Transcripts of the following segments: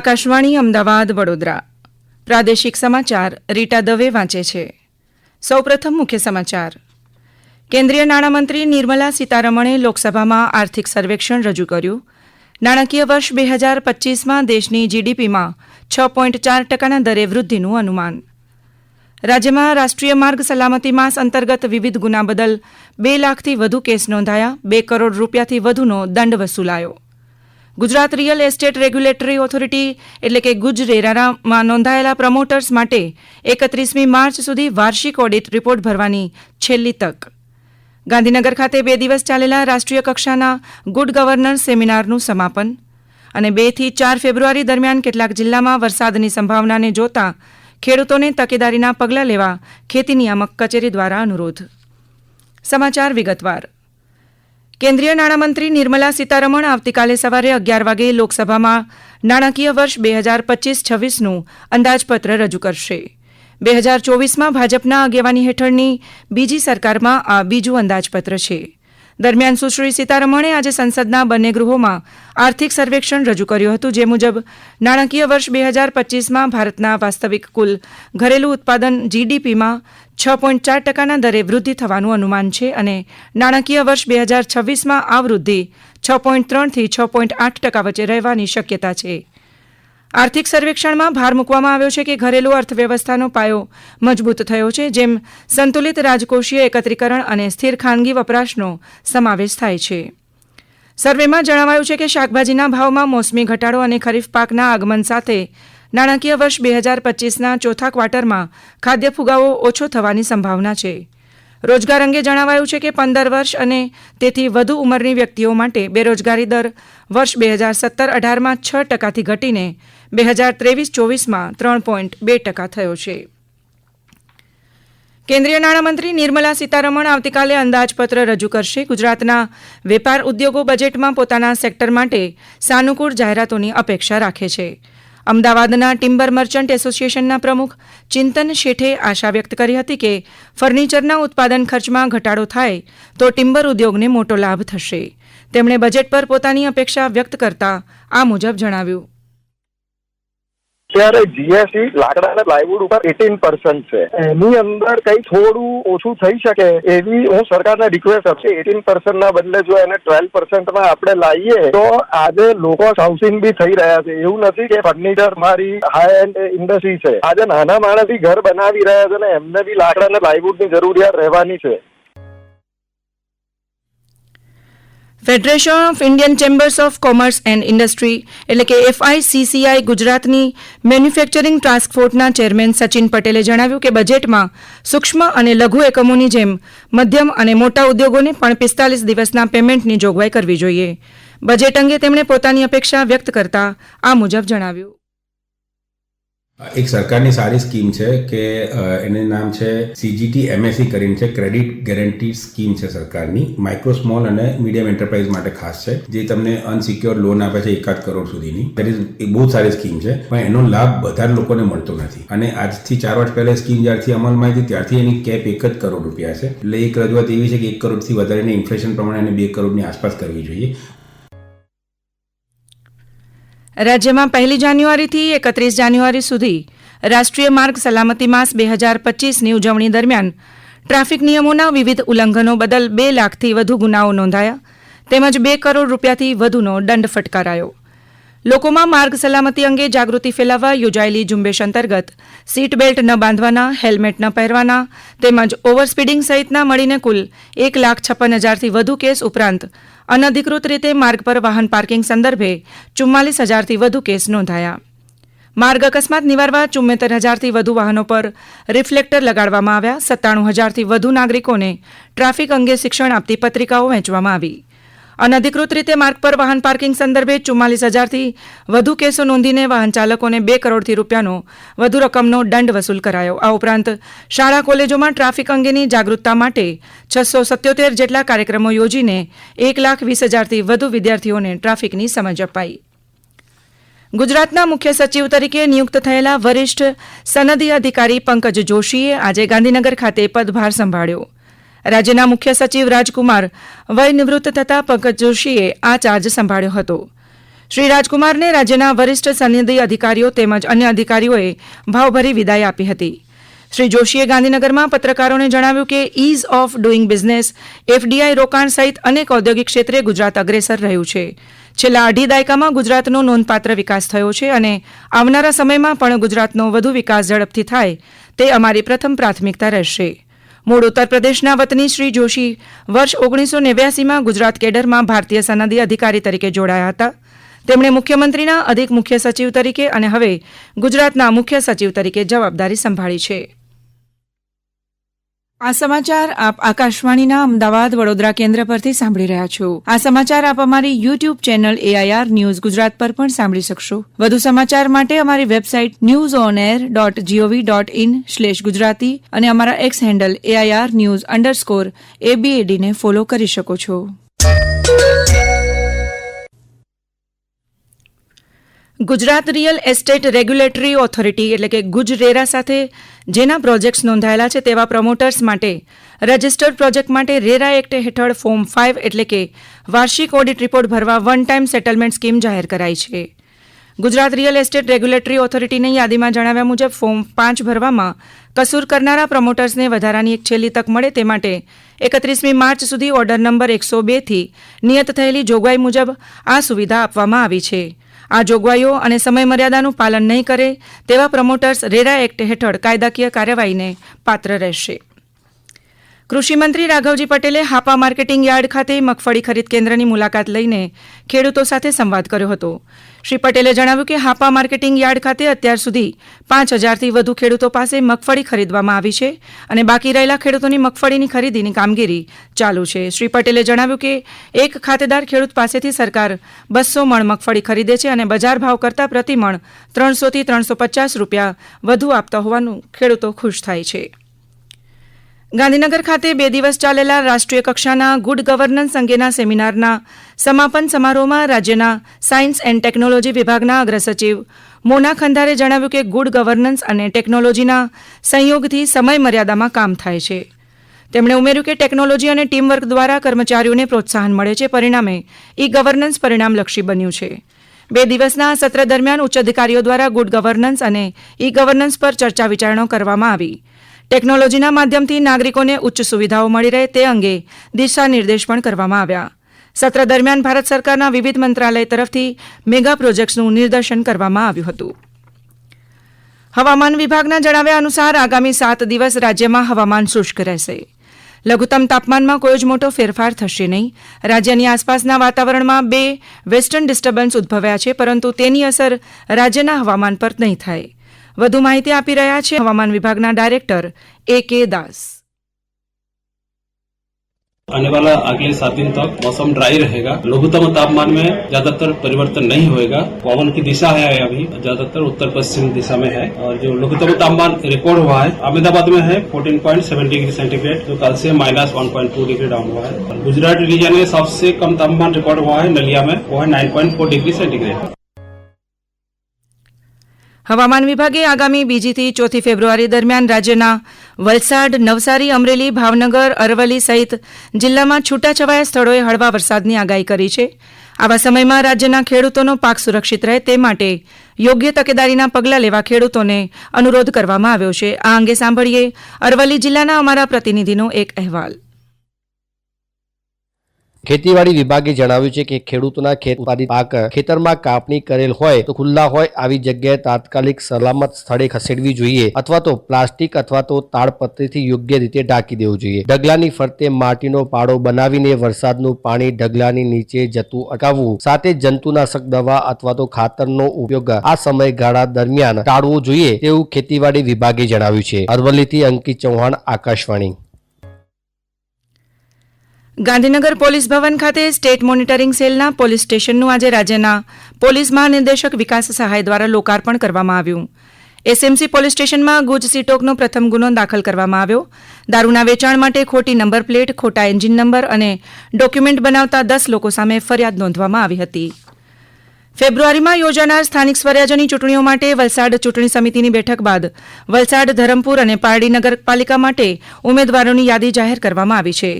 આકાશવાણી, અમદાવાદ, વડોદરા. પ્રાદેશિક સમાચાર રીટા દવે વાંચે છે. સૌપ્રથમ મુખ્ય સમાચાર. કેન્દ્રીય નાણામંત્રી નિર્મલા સીતારમણે લોકસભામાં આર્થિક સર્વેક્ષણ રજૂ કર્યું. નાણાકીય વર્ષ બે હજાર પચીસમાં દેશની જીડીપીમાં છ પોઈન્ટ ચાર ટકાના દરે વૃદ્ધિનું અનુમાન. રાજ્યમાં રાષ્ટ્રીય માર્ગ સલામતી માસ અંતર્ગત વિવિધ ગુના બદલ બે લાખથી વધુ કેસ નોંધાયા, બે કરોડ રૂપિયાથી વધુનો દંડ વસૂલાયો. Gujarat real estate regulatory authority એટલે કે ગુજરેરામાં નોંધાયેલા પ્રમોટર્સ માટે એકત્રીસમી માર્ચ સુધી વાર્ષિક ઓડિટ રિપોર્ટ ભરવાની છેલ્લી તક. ગાંધીનગર ખાતે બે દિવસ ચાલેલા રાષ્ટ્રીય કક્ષાના ગુડ ગવર્નન્સ સેમિનારનું સમાપન અને બેથી ચાર ફેબ્રુઆરી દરમિયાન કેટલાક જિલ્લામાં વરસાદની સંભાવનાને જોતા ખેડૂતોને તકેદારીના પગલાં લેવા ખેતી નિયામક કચેરી દ્વારા અનુરોધ. સમાચાર વિગતવાર. કેન્દ્રીય નાણામંત્રી નિર્મલા સીતારમણ આવતીકાલે સવારે અગિયાર વાગે લોકસભામાં નાણાકીય વર્ષ બે હજાર પચીસ છવ્વીસનું અંદાજપત્ર રજૂ કરશે. બે હજાર ચોવીસમાં ભાજપના આગેવાની હેઠળની બીજી સરકારમાં આ બીજું અંદાજપત્ર છે. દરમિયાન સુશ્રી સીતારમણે આજે સંસદના બંને ગૃહોમાં આર્થિક સર્વેક્ષણ રજૂ કર્યું હતું, જે મુજબ નાણાકીય વર્ષ બે હજાર પચીસમાં ભારતના વાસ્તવિક કુલ ઘરેલું ઉત્પાદન જીડીપીમાં છ પોઈન્ટ ચાર ટકાના દરે વૃદ્ધિ થવાનું અનુમાન છે અને નાણાકીય વર્ષ બે હજાર છવ્વીસમાં આ વૃદ્ધિ છ પોઈન્ટ ત્રણથી છ પોઈન્ટ આઠ ટકા વચ્ચે રહેવાની શક્યતા છે. આર્થિક સર્વેક્ષણમાં ભાર મૂકવામાં આવ્યો છે કે ઘરેલુ અર્થવ્યવસ્થાનો પાયો મજબૂત થયો છે, જેમ સંતુલિત રાજકોષીય એકત્રીકરણ અને સ્થિર ખાનગી વપરાશનો સમાવેશ થાય છે. સર્વેમાં જણાવાયું છે કે શાકભાજીના ભાવમાં મોસમી ઘટાડો અને ખરીફ પાકના આગમન સાથે નાણાકીય વર્ષ બે હજાર પચીસના ચોથા ક્વાર્ટરમાં ખાદ્ય ફુગાવો ઓછો થવાની સંભાવના છે. રોજગાર અંગે જણાવાયું છે કે પંદર વર્ષ અને તેથી વધુ ઉંમરની વ્યક્તિઓ માટે બેરોજગારી દર વર્ષ બે હજાર સત્તર અઢારમાં છ ટકાથી ઘટીને બે હજાર ત્રેવીસ ચોવીસમાં ત્રણ પોઈન્ટ બે ટકા થયો છે. કેન્દ્રીય નાણામંત્રી નિર્મલા સીતારમણ આવતીકાલે અંદાજપત્ર રજૂ કરશે. ગુજરાતના વેપાર ઉદ્યોગો બજેટમાં પોતાના સેક્ટર માટે સાનુકૂળ જાહેરાતોની અપેક્ષા રાખે છે. અમદાવાદના ટિમ્બર મર્ચન્ટ એસોસિએશનના પ્રમુખ ચિંતન શેઠે આશા વ્યક્ત કરી હતી કે ફર્નિચરના ઉત્પાદન ખર્ચમાં ઘટાડો થાય તો ટિમ્બર ઉદ્યોગને મોટો લાભ થશે. તેમણે બજેટ પર પોતાની અપેક્ષા વ્યક્ત કરતા આ મુજબ જણાવ્યું. ત્યારે જીએસટી લાકડાના પ્લાયવુડ ઉપર એટીન પર્સન્ટ છે. એની અંદર કઈ થોડું ઓછું થઈ શકે એવી હું સરકારને રિક્વેસ્ટ આપશે. એટીન પર્સન્ટ ના બદલે જો એને ટ્વેલ્વ પર્સન્ટમાં આપણે લાવીએ, તો આજે લોકો સાઉસિંગ બી થઈ રહ્યા છે. એવું નથી કે ફર્નિચર મારી હાઈ એન્ડ ઇન્ડસ્ટ્રી છે. આજે નાના માણસ ઘર બનાવી રહ્યા છે ને એમને બી લાકડાના પ્લાયવુડની જરૂરિયાત રહેવાની છે. Federation of Indian chambers of commerce and industry એટલે કે એફઆઈસીસીઆઈ ગુજરાતની મેન્યુફેક્ચરિંગ ટાસ્ક ચેરમેન સચિન પટેલે જણાવ્યું કે બજેટમાં સૂક્ષ્મ અને લઘુ એકમોની જેમ મધ્યમ અને મોટા ઉદ્યોગોને પણ પિસ્તાલીસ દિવસના પેમેન્ટની જોગવાઈ કરવી જોઈએ. બજેટ અંગે તેમણે પોતાની અપેક્ષા વ્યક્ત કરતા આ મુજબ જણાવ્યું. એક સરકારની સારી સ્કીમ છે કે એનું નામ છે સીજીટી એમએસસી કરીને છે ક્રેડિટ ગેરંટી સ્કીમ છે સરકારની. માઇક્રો સ્મોલ અને મીડિયમ એન્ટરપ્રાઇઝ માટે ખાસ છે, જે તમને અનસિક્યોર લોન આપે છે એકાદ કરોડ સુધીની. દેટ ઇઝ એ બહુ સારી સ્કીમ છે, પણ એનો લાભ બધા લોકોને મળતો નથી. અને આજથી ચાર વર્ષ પહેલા સ્કીમ જ્યારથી અમલમાં આવી ત્યારથી એની કેપ એક જ કરોડ રૂપિયા છે. એટલે એક રજૂઆત એવી છે કે એક કરોડથી વધારેની ઇન્ફ્લેશન પ્રમાણે એને બે કરોડની આસપાસ કરવી જોઈએ. રાજ્યમાં પહેલી જાન્યુઆરીથી એકત્રીસ જાન્યુઆરી સુધી રાષ્ટ્રીય માર્ગ સલામતી માસ બે હજાર પચીસની ઉજવણી દરમિયાન ટ્રાફિક નિયમોના વિવિધ ઉલ્લંઘનો બદલ બે લાખથી વધુ ગુનાઓ નોંધાયા, તેમજ બે કરોડ રૂપિયાથી વધુનો દંડ ફટકારાયો. લોકોમાં માર્ગ સલામતી અંગે જાગૃતિ ફેલાવવા યોજાયેલી ઝુંબેશ અંતર્ગત સીટ બેલ્ટ ન બાંધવાના હેલ્મેટ ન પહેરવાના, તેમજ ઓવરસ્પીડિંગ સહિતના મળીને કુલ એક લાખ છપ્પન હજારથી વધુ કેસ ઉપરાંત અનધિકૃત રીતે માર્ગ પર વાહન પાર્કિંગ સંદર્ભે ચુમ્માલીસ હજારથી વધુ કેસ નોંધાયા. માર્ગ અકસ્માત નિવારવા ચુમ્મેતર હજારથી વધુ વાહનો પર રિફ્લેક્ટર લગાડવામાં આવ્યા, સત્તાણું હજારથી વધુ નાગરિકોને ટ્રાફિક અંગે શિક્ષણ આપતી પત્રિકાઓ વહેંચવામાં આવી. અનધિકૃત રીતે માર્ગ પર વાહન પાર્કિંગ સંદર્ભે ચુમ્માલીસ હજારથી વધુ કેસો નોંધીને વાહન ચાલકોને બે કરોડથી રૂપિયાનો વધુ રકમનો દંડ વસૂલ કરાયો. આ ઉપરાંત શાળા, કોલેજોમાં ટ્રાફિક અંગેની જાગૃતતા માટે છસો સત્યોતેર જેટલા કાર્યક્રમો યોજીને એક લાખ વીસ હજારથી વધુ વિદ્યાર્થીઓને ટ્રાફિકની સમજ અપાઈ. ગુજરાતના મુખ્ય સચિવ તરીકે નિયુક્ત થયેલા વરિષ્ઠ સનદી અધિકારી પંકજ જોશીએ આજે ગાંધીનગર ખાતે પદભાર સંભાળ્યો. રાજ્યના મુખ્ય સચિવ રાજકુમાર વય નિવૃત્ત થતા પંકજ જોશીએ આ ચાર્જ સંભાળ્યો હતો. શ્રી રાજકુમારને રાજ્યના વરિષ્ઠ સનદી અધિકારીઓ તેમજ અન્ય અધિકારીઓએ ભાવભરી વિદાય આપી હતી. શ્રી જોશીએ ગાંધીનગરમાં પત્રકારોને જણાવ્યું કે ease of doing business, FDI રોકાણ સહિત અનેક ઔદ્યોગિક ક્ષેત્રે ગુજરાત અગ્રેસર રહ્યું છે. છેલ્લા અઢી દાયકામાં ગુજરાતનો નોંધપાત્ર વિકાસ થયો છે અને આવનારા સમયમાં પણ ગુજરાતનો વધુ વિકાસ ઝડપથી થાય તે અમારી પ્રથમ પ્રાથમિકતા રહેશે. મૂળ ઉત્તર પ્રદેશના વતની શ્રી જોશી વર્ષ ઓગણીસો નેવ્યાસીમાં ગુજરાત કેડરમાં ભારતીય સનદી અધિકારી તરીકે જોડાયા હતા. તેમણે મુખ્યમંત્રીના અધિક મુખ્ય સચિવ તરીકે અને હવે ગુજરાતના મુખ્ય સચિવ તરીકે જવાબદારી સંભાળી છે. આ સમાચાર આપ આકાશવાણીના અમદાવાદ વડોદરા કેન્દ્ર પરથી સાંભળી રહ્યા છો. આ સમાચાર આપ અમારી YouTube channel AIR news Gujarat પર પણ સાંભળી શકશો. વધુ સમાચાર માટે અમારી website news on air dot gov dot in slash Gujarati અને અમારા X handle AIR news underscore એબીએડીને follow કરી શકો છો. Gujarat real estate regulatory authority, એટલે કે ગુજરેરા સાથે જેના પ્રોજેક્ટ્સ નોંધાયેલા છે તેવા પ્રમોટર્સ માટે રજિસ્ટર્ડ પ્રોજેક્ટ માટે રેરા એક્ટ હેઠળ ફોર્મ ફાઇવ, એટલે કે વાર્ષિક ઓડિટ રિપોર્ટ ભરવા વન ટાઈમ સેટલમેન્ટ સ્કીમ જાહેર કરાઈ છે. ગુજરાત રિયલ એસ્ટેટ રેગ્યુલેટરી ઓથોરિટીની યાદીમાં જણાવ્યા મુજબ ફોર્મ પાંચ ભરવામાં કસૂર કરનારા પ્રમોટર્સને વધારાની એક છેલ્લી તક મળે તે માટે એકત્રીસમી માર્ચ સુધી ઓર્ડર નંબર એકસો બેથી નિયત થયેલી જોગવાઈ મુજબ આ સુવિધા આપવામાં આવી છે. આ જોગવાઈઓ અને સમયમર્યાદાનું પાલન નહીં કરે તેવા પ્રમોટર્સ રેરા એક્ટ હેઠળ કાયદાકીય કાર્યવાહીને પાત્ર રહેશે. કૃષિમંત્રી રાઘવજી પટેલે હાપા માર્કેટિંગ યાર્ડ ખાતે મગફળી ખરીદ કેન્દ્રની મુલાકાત લઈને ખેડૂતો સાથે સંવાદ કર્યો હતો. શ્રી પટેલે જણાવ્યું કે હાપા માર્કેટિંગ યાર્ડ ખાતે અત્યાર સુધી પાંચ હજારથી વધુ ખેડૂતો પાસે મગફળી ખરીદવામાં આવી છે અને બાકી રહેલા ખેડૂતોની મગફળીની ખરીદીની કામગીરી ચાલુ છે. શ્રી પટેલે જણાવ્યું કે એક ખાતેદાર ખેડૂત પાસેથી સરકાર બસો મણ મગફળી ખરીદે છે અને બજાર ભાવ કરતાં પ્રતિ મણ ત્રણસોથી ત્રણસો પચાસ રૂપિયા વધુ આપતા હોવાનું ખેડૂતો ખુશ થાય છે. ગાંધીનગર ખાતે બે દિવસ ચાલેલા રાષ્ટ્રીય કક્ષાના ગુડ ગવર્નન્સ અંગેના સેમિનારના સમાપન સમારોહમાં રાજ્યના સાયન્સ એન્ડ ટેકનોલોજી વિભાગના અગ્રસચિવ મોના ખંધારે જણાવ્યું કે ગુડ ગવર્નન્સ અને ટેકનોલોજીના સંયોગથી સમય મર્યાદામાં કામ થાય છે. તેમણે ઉમેર્યું કે ટેકનોલોજી અને ટીમવર્ક દ્વારા કર્મચારીઓને પ્રોત્સાહન મળે છે. પરિણામે ઈ ગવર્નન્સ પરિણામલક્ષી બન્યું છે. બે દિવસના સત્ર દરમિયાન ઉચ્ચ અધિકારીઓ દ્વારા ગુડ ગવર્નન્સ અને ઈ ગવર્નન્સ પર ચર્ચા વિચારણા કરવામાં આવી. ટેકનોલોજીના માધ્યમથી નાગરિકોને ઉચ્ચ સુવિધાઓ મળી રહે તે અંગે દિશા નિર્દેશ પણ કરવામાં આવ્યા. સત્ર દરમિયાન ભારત સરકારના વિવિધ મંત્રાલય તરફથી મેગા પ્રોજેક્ટ્સનું નિદર્શન કરવામાં આવ્યું હતું. હવામાન વિભાગના જણાવ્યા અનુસાર આગામી સાત દિવસ રાજ્યમાં હવામાન શુષ્ક રહેશે. લઘુત્તમ તાપમાનમાં કોઈ જ મોટો ફેરફાર થશે નહીં. રાજ્યની આસપાસના વાતાવરણમાં બે વેસ્ટર્ન ડિસ્ટર્બન્સ ઉદ્ભવ્યા છે, પરંતુ તેની અસર રાજ્યના હવામાન પર નહીં થાય. વધુ માહિતી આપી રહ્યા છે હવામાન વિભાગના ડાયરેક્ટર એ કે દાસ आने वाला अगले सात दिन तक मौसम ड्राई रहेगा लघुत्तम तापमान में ज्यादातर परिवर्तन नहीं होएगा पवन की दिशा है अभी ज्यादातर उत्तर पश्चिम दिशा में है और जो लघुत्तम तापमान रिकॉर्ड हुआ है अहमदाबाद में है 14.7 डिग्री सेंटीग्रेड जो कल से माइनस 1.2 डिग्री डाउन हुआ है और गुजरात रीजन में सबसे कम तापमान रिकॉर्ड हुआ है नलिया में वो है 9.4 डिग्री सेंटीग्रेड હવામાન વિભાગે આગામી બીજીથી ચોથી ફેબ્રુઆરી દરમિયાન રાજ્યના વલસાડ, નવસારી, અમરેલી, ભાવનગર, અરવલ્લી સહિત જિલ્લામાં છૂટાછવાયા સ્થળોએ હળવા વરસાદની આગાહી કરી છે. આવા સમયમાં રાજ્યના ખેડૂતોનો પાક સુરક્ષિત રહે તે માટે યોગ્ય તકેદારીના પગલાં લેવા ખેડૂતોને અનુરોધ કરવામાં આવ્યો છે. આ અંગે સાંભળીએ અરવલ્લી જિલ્લાના અમારા પ્રતિનિધિનો એક અહેવાલ. ખેતીવાડી વિભાગે જણાવ્યું છે કે ખેડૂતોના ખેત ઉત્પાદિત પાક ખેતરમાં કાપણી કરેલ હોય તો ખુલ્લા હોય આવી જગ્યાએ તાત્કાલિક સલામત સ્થળે ખસેડવી જોઈએ અથવા તો પ્લાસ્ટિક અથવા તો તાડપત્રીથી યોગ્ય રીતે ઢાંકી દેવું જોઈએ. ઢગલાની ફરતે માટીનો પાડો બનાવીને વરસાદનું પાણી ઢગલાની નીચે જતું અટકાવવું, સાથે જંતુનાશક દવા અથવા તો ખાતરનો ઉપયોગ આ સમયગાળા દરમિયાન ટાળવો જોઈએ તેવું ખેતીવાડી વિભાગે જણાવ્યું છે. અરવલ્લીથી અંકિત ચૌહાણ, આકાશવાણી. ગાંધીનગર પોલીસ ભવન ખાતે સ્ટેટ મોનિટરિંગ સેલના પોલીસ સ્ટેશનનું આજે રાજ્યના પોલીસ મહાનિર્દેશક વિકાસ સહાય દ્વારા લોકાર્પણ કરવામાં આવ્યું. એસએમસી પોલીસ સ્ટેશનમાં ગુજ સીટોકનો પ્રથમ ગુનો દાખલ કરવામાં આવ્યો. દારૂના વેચાણ માટે ખોટી નંબર પ્લેટ, ખોટા એન્જિન નંબર અને ડોક્યુમેન્ટ બનાવતા દસ લોકો સામે ફરિયાદ નોંધવામાં આવી હતી. ફેબ્રુઆરીમાં યોજાનાર સ્થાનિક સ્વરાજ્યની ચૂંટણીઓ માટે વલસાડ ચૂંટણી સમિતિની બેઠક બાદ વલસાડ, ધરમપુર અને પારડી નગરપાલિકા માટે ઉમેદવારોની યાદી જાહેર કરવામાં આવી છે.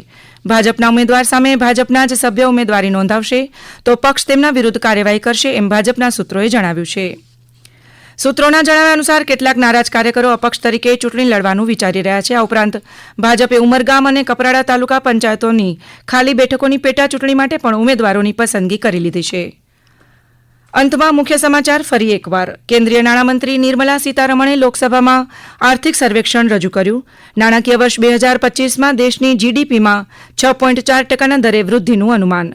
ભાજપના ઉમેદવાર સામે ભાજપના જ સભ્ય ઉમેદવારી નોંધાવશે, તો પક્ષ તેમના વિરુદ્ધ કાર્યવાહી કરશે એમ ભાજપના સૂત્રોએ જણાવ્યું છે. સૂત્રોના જણાવ્યા અનુસાર કેટલાક નારાજ કાર્યકરો અપક્ષ તરીકે ચૂંટણી લડવાનું વિચારી રહ્યા છે. આ ઉપરાંત ભાજપે ઉમરગામ અને કપરાડા તાલુકા પંચાયતોની ખાલી બેઠકોની પેટા ચૂંટણી માટે પણ ઉમેદવારોની પસંદગી કરી લીધી છે. અંતમાં મુખ્ય સમાચાર ફરી એકવાર. કેન્દ્રીય નાણામંત્રી નિર્મલા સીતારમણે લોકસભામાં આર્થિક સર્વેક્ષણ રજૂ કર્યું. નાણાકીય વર્ષ બે હજાર પચીસમાં દેશની જીડીપીમાં છ પોઈન્ટ ચાર ટકાના દરે વૃદ્ધિનું અનુમાન.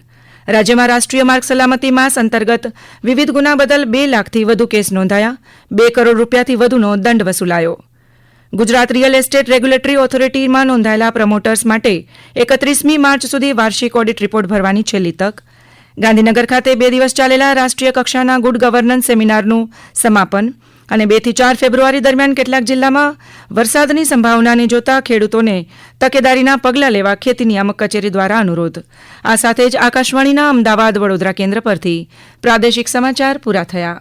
રાજ્યમાં રાષ્ટ્રીય માર્ગ સલામતી માસ અંતર્ગત વિવિધ ગુના બદલ બે લાખથી વધુ કેસ નોંધાયા. બે કરોડ રૂપિયાથી વધુનો દંડ વસૂલાયો. ગુજરાત રિયલ એસ્ટેટ રેગ્યુલેટરી ઓથોરિટીમાં નોંધાયેલા પ્રમોટર્સ માટે એકત્રીસમી માર્ચ સુધી વાર્ષિક ઓડિટ રિપોર્ટ ભરવાની છેલ્લી તક. ગાંધીનગર ખાતે બે દિવસ ચાલેલા રાષ્ટ્રીય કક્ષાના ગુડ ગવર્નન્સ સેમિનારનું સમાપન અને બેથી ચાર ફેબ્રુઆરી દરમિયાન કેટલાક જિલ્લામાં વરસાદની સંભાવનાને જોતા ખેડૂતોને તકેદારીના પગલાં લેવા ખેતી નિયામક કચેરી દ્વારા અનુરોધ. આ સાથે જ આકાશવાણીના અમદાવાદ વડોદરા કેન્દ્ર પરથી પ્રાદેશિક સમાચાર પૂરા થયા.